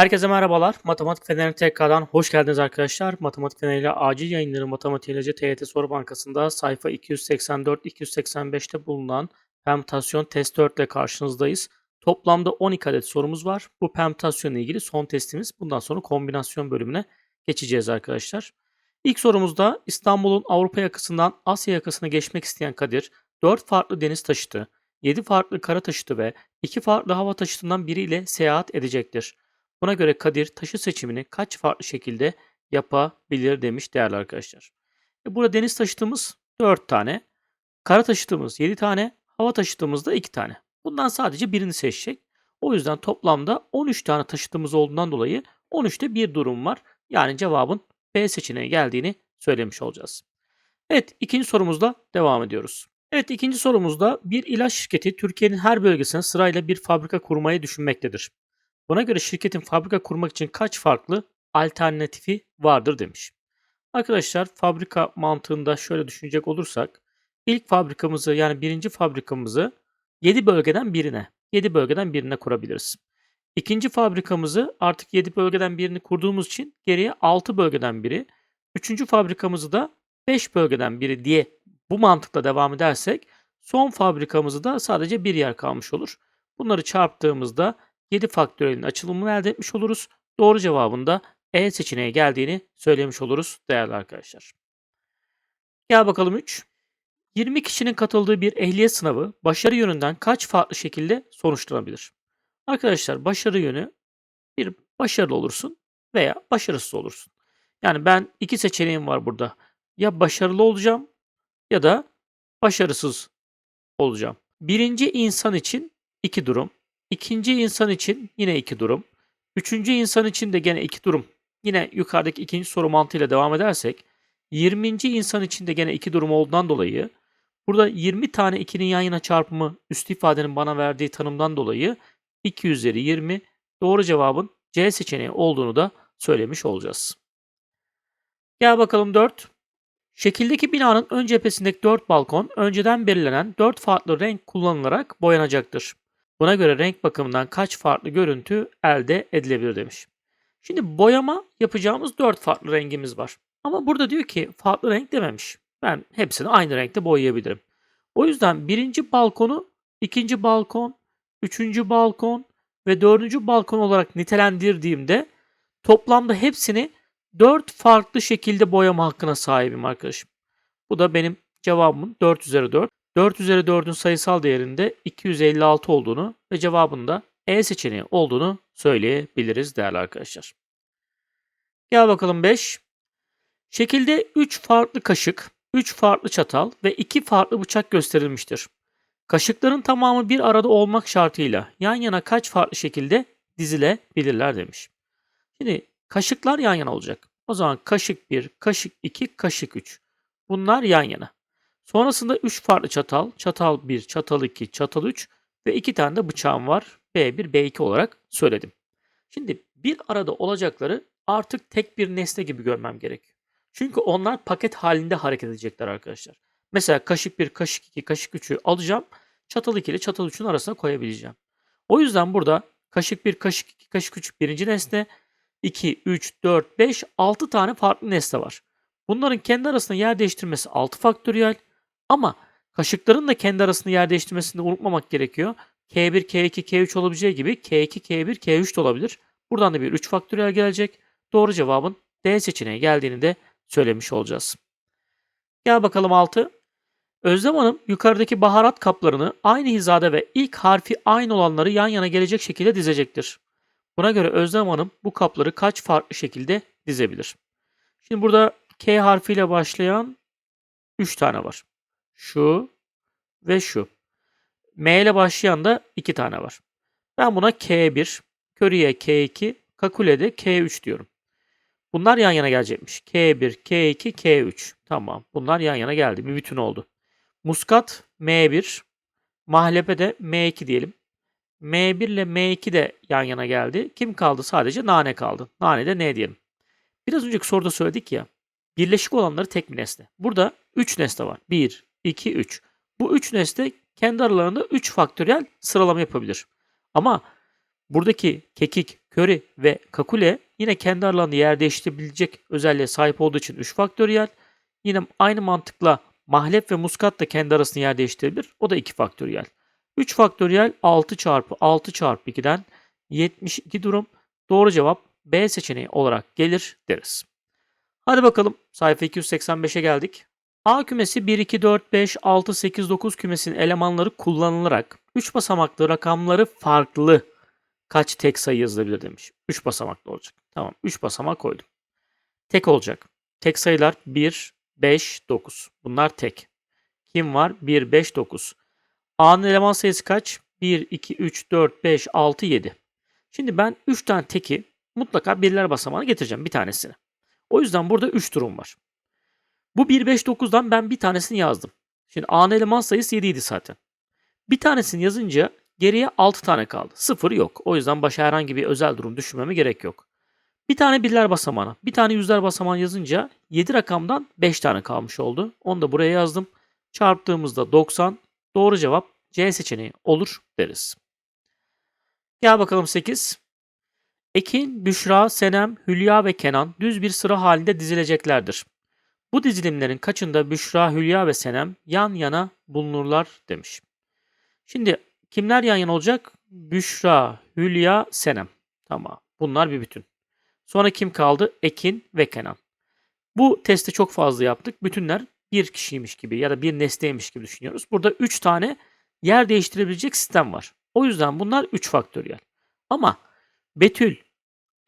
Herkese merhabalar. Matematik Feneri tekrardan hoş geldiniz arkadaşlar. Matematik Feneri acil yayınları Matematik İlacı TYT Soru Bankası'nda sayfa 284-285'te bulunan permütasyon test 4 ile karşınızdayız. Toplamda 12 adet sorumuz var. Bu permütasyonla ilgili son testimiz. Bundan sonra kombinasyon bölümüne geçeceğiz arkadaşlar. İlk sorumuzda İstanbul'un Avrupa yakasından Asya yakasına geçmek isteyen Kadir, 4 farklı deniz taşıtı, 7 farklı kara taşıtı ve 2 farklı hava taşıtından biriyle seyahat edecektir. Buna göre Kadir taşı seçimini kaç farklı şekilde yapabilir demiş değerli arkadaşlar. E burada deniz taşıtımız 4 tane, kara taşıtımız 7 tane, hava taşıtımız da 2 tane. Bundan sadece birini seçecek. O yüzden toplamda 13 tane taşıtımız olduğundan dolayı 13'te bir durum var. Yani cevabın B seçeneği geldiğini söylemiş olacağız. Evet ikinci sorumuzla devam ediyoruz. Evet ikinci sorumuzda bir ilaç şirketi Türkiye'nin her bölgesine sırayla bir fabrika kurmayı düşünmektedir. Buna göre şirketin fabrika kurmak için kaç farklı alternatifi vardır demiş. Arkadaşlar fabrika mantığında şöyle düşünecek olursak ilk fabrikamızı yani birinci fabrikamızı 7 bölgeden birine 7 bölgeden birine kurabiliriz. İkinci fabrikamızı artık 7 bölgeden birini kurduğumuz için geriye 6 bölgeden biri. Üçüncü fabrikamızı da 5 bölgeden biri diye bu mantıkla devam edersek son fabrikamızı da sadece bir yer kalmış olur. Bunları çarptığımızda 7 faktöriyelin açılımını elde etmiş oluruz. Doğru cevabında E seçeneği geldiğini söylemiş oluruz değerli arkadaşlar. Gel bakalım 3. 20 kişinin katıldığı bir ehliyet sınavı başarı yönünden kaç farklı şekilde sonuçlanabilir? Arkadaşlar başarı yönü bir başarılı olursun veya başarısız olursun. Yani ben iki seçeneğim var burada. Ya başarılı olacağım ya da başarısız olacağım. Birinci insan için iki durum. İkinci insan için yine iki durum. Üçüncü insan için de gene iki durum. Yine yukarıdaki ikinci soru mantığıyla devam edersek 20. insan için de gene iki durum olduğundan dolayı burada 20 tane 2'nin yan yana çarpımı üst ifadenin bana verdiği tanımdan dolayı 2 üzeri 20 doğru cevabın C seçeneği olduğunu da söylemiş olacağız. Gel bakalım 4. Şekildeki binanın ön cephesindeki 4 balkon önceden belirlenen 4 farklı renk kullanılarak boyanacaktır. Buna göre renk bakımından kaç farklı görüntü elde edilebilir demiş. Şimdi boyama yapacağımız 4 farklı rengimiz var. Ama burada diyor ki farklı renk dememiş. Ben hepsini aynı renkte boyayabilirim. O yüzden birinci balkonu ikinci balkon, üçüncü balkon ve dördüncü balkon olarak nitelendirdiğimde toplamda hepsini 4 farklı şekilde boyama hakkına sahibim arkadaşım. Bu da benim cevabımın 4 üzeri 4. 4 üzeri 4'ün sayısal değerinde 256 olduğunu ve cevabında E seçeneği olduğunu söyleyebiliriz değerli arkadaşlar. Gel bakalım 5. Şekilde 3 farklı kaşık, 3 farklı çatal ve 2 farklı bıçak gösterilmiştir. Kaşıkların tamamı bir arada olmak şartıyla yan yana kaç farklı şekilde dizilebilirler demiş. Şimdi kaşıklar yan yana olacak. O zaman kaşık 1, kaşık 2, kaşık 3. Bunlar yan yana. Sonrasında 3 farklı çatal, çatal 1, çatal 2, çatal 3 ve 2 tane de bıçağım var. B1, B2 olarak söyledim. Şimdi bir arada olacakları artık tek bir nesne gibi görmem gerekiyor. Çünkü onlar paket halinde hareket edecekler arkadaşlar. Mesela kaşık 1, kaşık 2, kaşık 3'ü alacağım. Çatal 2 ile çatal 3'ün arasına koyabileceğim. O yüzden burada kaşık 1, kaşık 2, kaşık 3 birinci nesne. 2, 3, 4, 5, 6 tane farklı nesne var. Bunların kendi arasında yer değiştirmesi 6 faktöriyel. Ama kaşıkların da kendi arasında yer değiştirmesini de unutmamak gerekiyor. K1, K2, K3 olabileceği gibi K2, K1, K3 de olabilir. Buradan da bir 3 faktöriyel gelecek. Doğru cevabın D seçeneği geldiğini de söylemiş olacağız. Gel bakalım 6. Özlem Hanım yukarıdaki baharat kaplarını aynı hizada ve ilk harfi aynı olanları yan yana gelecek şekilde dizecektir. Buna göre Özlem Hanım bu kapları kaç farklı şekilde dizebilir? Şimdi burada K harfiyle başlayan 3 tane var. Şu ve şu. M ile başlayan da 2 tane var. Ben buna K1, Köriye K2, Kakule de K3 diyorum. Bunlar yan yana gelecekmiş. K1, K2, K3. Tamam. Bunlar yan yana geldi. Bir bütün oldu. Muskat M1. Mahlepe de M2 diyelim. M1 ile M2 de yan yana geldi. Kim kaldı? Sadece nane kaldı. Nane de ne diyelim. Biraz önceki soruda söyledik ya. Birleşik olanları tek bir nesne. Burada 3 nesne var. 1, 2, 3. Bu 3 nesne kendi aralarında 3 faktöriyel sıralama yapabilir. Ama Buradaki kekik, köri ve kakule yine kendi aralarında yer değiştirebilecek özelliğe sahip olduğu için 3 faktöriyel. Yine aynı mantıkla mahlep ve muskat da kendi arasında yer değiştirebilir. O da 2 faktöriyel. 3 faktöriyel 6 çarpı 6 çarpı 2'den 72 durum. Doğru cevap B seçeneği olarak gelir deriz. Hadi bakalım sayfa 285'e geldik. A kümesi 1, 2, 4, 5, 6, 8, 9 kümesinin elemanları kullanılarak 3 basamaklı rakamları farklı kaç tek sayı yazılabilir demiş. 3 basamaklı olacak. Tamam 3 basamak koydum. Tek olacak. Tek sayılar 1, 5, 9. Bunlar tek. Kim var? 1, 5, 9. A'nın eleman sayısı kaç? 1, 2, 3, 4, 5, 6, 7. Şimdi ben 3 tane teki mutlaka birler basamağına getireceğim bir tanesini. O yüzden burada 3 durum var. Bu 1, 5, 9'dan ben bir tanesini yazdım. Şimdi A'nın eleman sayısı 7 idi zaten. Bir tanesini yazınca geriye 6 tane kaldı. 0 yok. O yüzden başa herhangi bir özel durum düşünmeme gerek yok. Bir tane birler basamağına, bir tane yüzler basamağına yazınca 7 rakamdan 5 tane kalmış oldu. Onu da buraya yazdım. Çarptığımızda 90. Doğru cevap C seçeneği olur deriz. Gel bakalım 8. Ekin, Büşra, Senem, Hülya ve Kenan düz bir sıra halinde dizileceklerdir. Bu dizilimlerin kaçında Büşra, Hülya ve Senem yan yana bulunurlar demiş. Şimdi kimler yan yana olacak? Büşra, Hülya, Senem. Tamam. Bunlar bir bütün. Sonra kim kaldı? Ekin ve Kenan. Bu testi çok fazla yaptık. Bütünler bir kişiymiş gibi ya da bir nesneymiş gibi düşünüyoruz. Burada 3 tane yer değiştirebilecek sistem var. O yüzden bunlar 3 faktöriyel. Ama Betül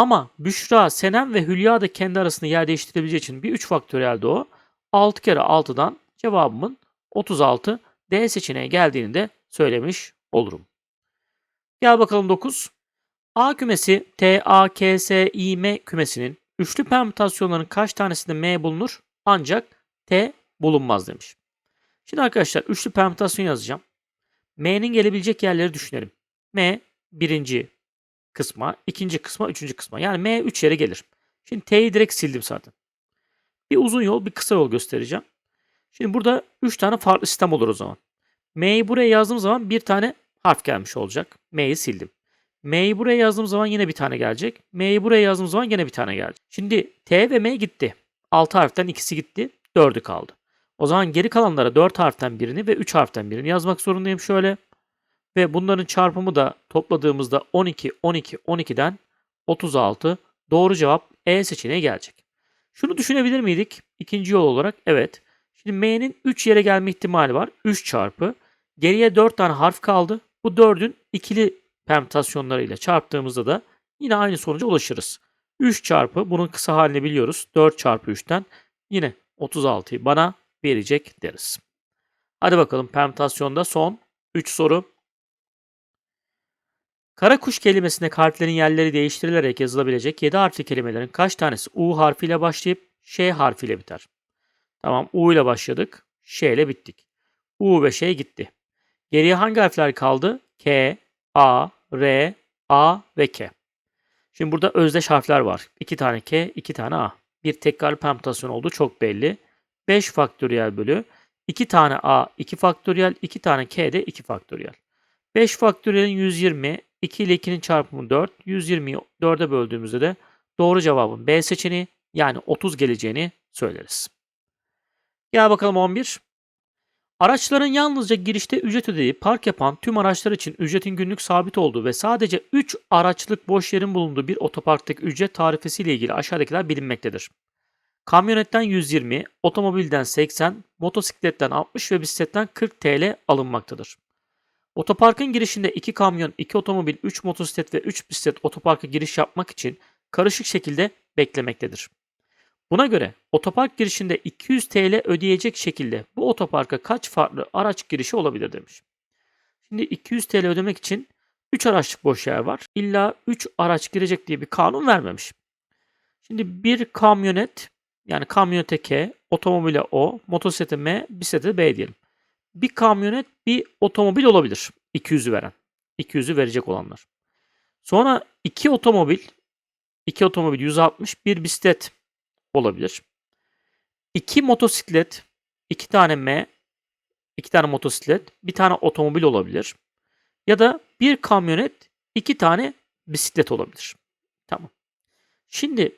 ama Büşra, Senem ve Hülya da kendi arasında yer değiştirebileceği için bir 3 faktöriyel de o. 6 kere 6'dan cevabımın 36 D seçeneğe geldiğini de söylemiş olurum. Gel bakalım 9. A kümesi T, A, K, S, I, M kümesinin üçlü permütasyonların kaç tanesinde M bulunur ancak T bulunmaz demiş. Şimdi arkadaşlar üçlü permütasyon yazacağım. M'nin gelebilecek yerleri düşünelim. M birinci kısma, ikinci kısma, üçüncü kısma. Yani M 3 yere gelir. Şimdi T'yi direkt sildim zaten. Bir uzun yol, bir kısa yol göstereceğim. Şimdi burada 3 tane farklı sistem olur o zaman. M'yi buraya yazdığım zaman bir tane harf gelmiş olacak. M'yi sildim. M'yi buraya yazdığım zaman yine bir tane gelecek. M'yi buraya yazdığım zaman yine bir tane gelecek. Şimdi T ve M gitti. 6 harften ikisi gitti. 4'ü kaldı. O zaman geri kalanlara 4 harften birini ve 3 harften birini yazmak zorundayım şöyle. Ve bunların çarpımı da topladığımızda 12, 12, 12'den 36. Doğru cevap E seçeneği gelecek. Şunu düşünebilir miydik? İkinci yol olarak evet. Şimdi M'nin 3 yere gelme ihtimali var. 3 çarpı. Geriye 4 tane harf kaldı. Bu 4'ün ikili permütasyonlarıyla çarptığımızda da yine aynı sonuca ulaşırız. 3 çarpı bunun kısa halini biliyoruz. 4 çarpı 3'ten yine 36'yı bana verecek deriz. Hadi bakalım permütasyonda son 3 soru. Kara kuş kelimesinde harflerin yerleri değiştirilerek yazılabilecek 7 harfli kelimelerin kaç tanesi U harfiyle başlayıp Ş harfiyle biter? Tamam U ile başladık. Ş ile bittik. U ve Ş gitti. Geriye hangi harfler kaldı? K, A, R, A ve K. Şimdi burada özdeş harfler var. 2 tane K, 2 tane A. Bir tekrar permütasyon olduğu çok belli. 5 faktöriyel bölü 2 tane A 2 faktöriyel, 2 tane K de 2 faktöriyel. 5 faktöriyelin 120, 2 ile 2'nin çarpımı 4. 120'yi 4'e böldüğümüzde de doğru cevabın B seçeneği yani 30 geleceğini söyleriz. Gel bakalım 11. Araçların yalnızca girişte ücret ödeyip park yapan tüm araçlar için ücretin günlük sabit olduğu ve sadece 3 araçlık boş yerin bulunduğu bir otoparktaki ücret tarifesi ile ilgili aşağıdakiler bilinmektedir. Kamyonetten 120, otomobilden 80, motosikletten 60 ve bisikletten 40 TL alınmaktadır. Otoparkın girişinde 2 kamyon, 2 otomobil, 3 motosiklet ve 3 bisiklet otoparka giriş yapmak için karışık şekilde beklemektedir. Buna göre otopark girişinde 200 TL ödeyecek şekilde bu otoparka kaç farklı araç girişi olabilir demiş. Şimdi 200 TL ödemek için 3 araçlık boş yer var. İlla 3 araç girecek diye bir kanun vermemiş. Şimdi bir kamyonet yani kamyonete K, otomobile O, motosiklete M, bisiklete B diyelim. Bir kamyonet bir otomobil olabilir. 200'ü veren. 200'ü verecek olanlar. Sonra iki otomobil, iki otomobil 160, bir bisiklet olabilir. İki motosiklet, iki tane M, iki tane motosiklet, bir tane otomobil olabilir. Ya da bir kamyonet, iki tane bisiklet olabilir. Tamam. Şimdi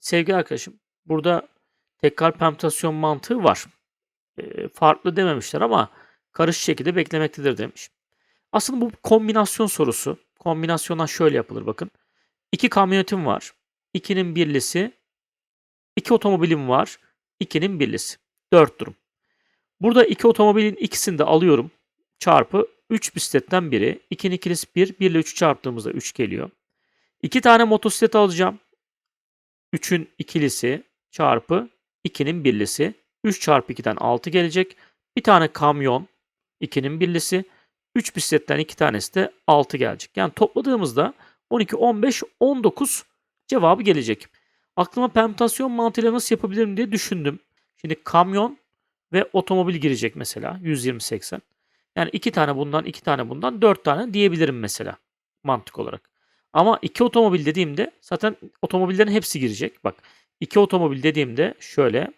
sevgili arkadaşım burada tekrar permütasyon mantığı var. Eee, farklı dememişler ama karışık şekilde beklemektedir demiş. Aslında bu kombinasyon sorusu. Kombinasyonlar şöyle yapılır bakın. İki kamyonetim var. 2'nin birlisi. iki otomobilim var. 2'nin birlisi. 4 durum. Burada iki otomobilin ikisini de alıyorum. Çarpı 3 bisikletten biri. 2'nin ikilisi 1. 1 ile 3'ü çarptığımızda 3 geliyor. 2 tane motosiklet alacağım. 3'ün ikilisi çarpı 2'nin birlisi. 3 çarpı 2'den 6 gelecek. Bir tane kamyon 2'nin birlisi. 3 bisikletten 2 tanesi de 6 gelecek. Yani topladığımızda 12, 15, 19 cevabı gelecek. Aklıma permütasyon mantığıyla nasıl yapabilirim diye düşündüm. Şimdi kamyon ve otomobil girecek mesela 120-80. Yani 2 tane bundan, 2 tane bundan, 4 tane diyebilirim mesela mantık olarak. Ama 2 otomobil dediğimde zaten otomobillerin hepsi girecek. Bak 2 otomobil dediğimde şöyle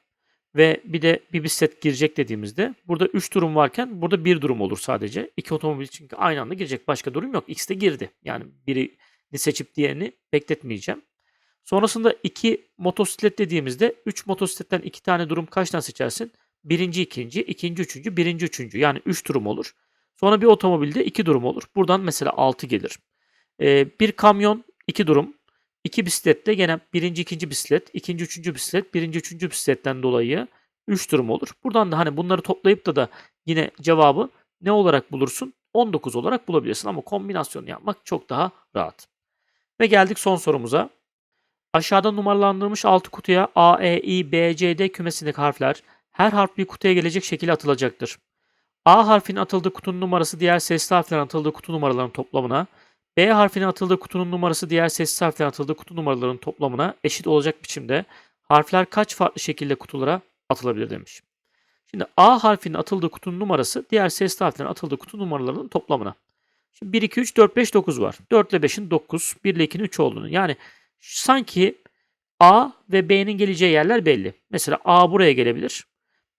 ve bir de bir bisiklet girecek dediğimizde burada 3 durum varken burada 1 durum olur sadece. 2 otomobil çünkü aynı anda girecek. Başka durum yok. X de girdi. Yani birini seçip diğerini bekletmeyeceğim. Sonrasında 2 motosiklet dediğimizde 3 motosikletten 2 tane durum kaç tane seçersin? Birinci, ikinci, ikinci, üçüncü, birinci, üçüncü. Yani 3 durum olur. Sonra bir otomobilde 2 durum olur. Buradan mesela 6 gelir. Ee, bir kamyon 2 durum. İki bisiklette gene birinci, ikinci bisiklet, ikinci, üçüncü bisiklet, birinci, üçüncü bisikletten dolayı 3 durum olur. Buradan da hani bunları toplayıp da da yine cevabı ne olarak bulursun? 19 olarak bulabilirsin ama kombinasyon yapmak çok daha rahat. Ve geldik son sorumuza. Aşağıda numaralandırılmış 6 kutuya A, E, I, B, C, D kümesindeki harfler her harf bir kutuya gelecek şekilde atılacaktır. A harfinin atıldığı kutunun numarası diğer sesli harflerin atıldığı kutu numaralarının toplamına, B harfinin atıldığı kutunun numarası diğer sessiz harflerin atıldığı kutu numaralarının toplamına eşit olacak biçimde harfler kaç farklı şekilde kutulara atılabilir demiş. Şimdi A harfinin atıldığı kutunun numarası diğer sesli harflerin atıldığı kutu numaralarının toplamına. Şimdi 1, 2, 3, 4, 5, 9 var. 4 ile 5'in 9, 1 ile 2'nin 3 olduğunu. Yani sanki A ve B'nin geleceği yerler belli. Mesela A buraya gelebilir.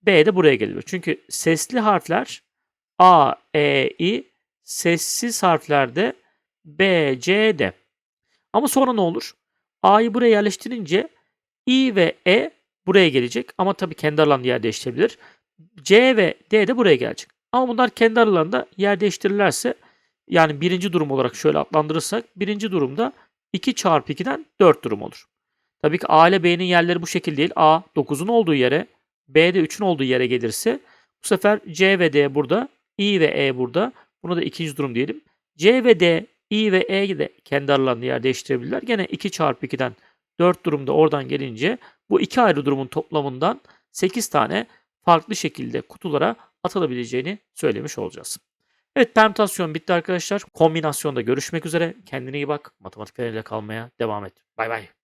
B de buraya gelebilir. Çünkü sesli harfler A, E, I, sessiz harflerde B, C, D. Ama sonra ne olur? A'yı buraya yerleştirince I ve E buraya gelecek. Ama tabii kendi aralarında yer değiştirebilir. C ve D de buraya gelecek. Ama bunlar kendi aralarında yer değiştirirlerse yani birinci durum olarak şöyle adlandırırsak birinci durumda 2 çarpı 2'den 4 durum olur. Tabii ki A ile B'nin yerleri bu şekilde değil. A 9'un olduğu yere B de 3'ün olduğu yere gelirse bu sefer C ve D burada. I ve E burada. Buna da ikinci durum diyelim. C ve D, I ve E de kendi aralarında yer değiştirebilirler. Gene 2 çarpı 2'den 4 durumda oradan gelince bu iki ayrı durumun toplamından 8 tane farklı şekilde kutulara atılabileceğini söylemiş olacağız. Evet permütasyon bitti arkadaşlar. Kombinasyonda görüşmek üzere. Kendine iyi bak. Matematik kalmaya devam et. Bay bay.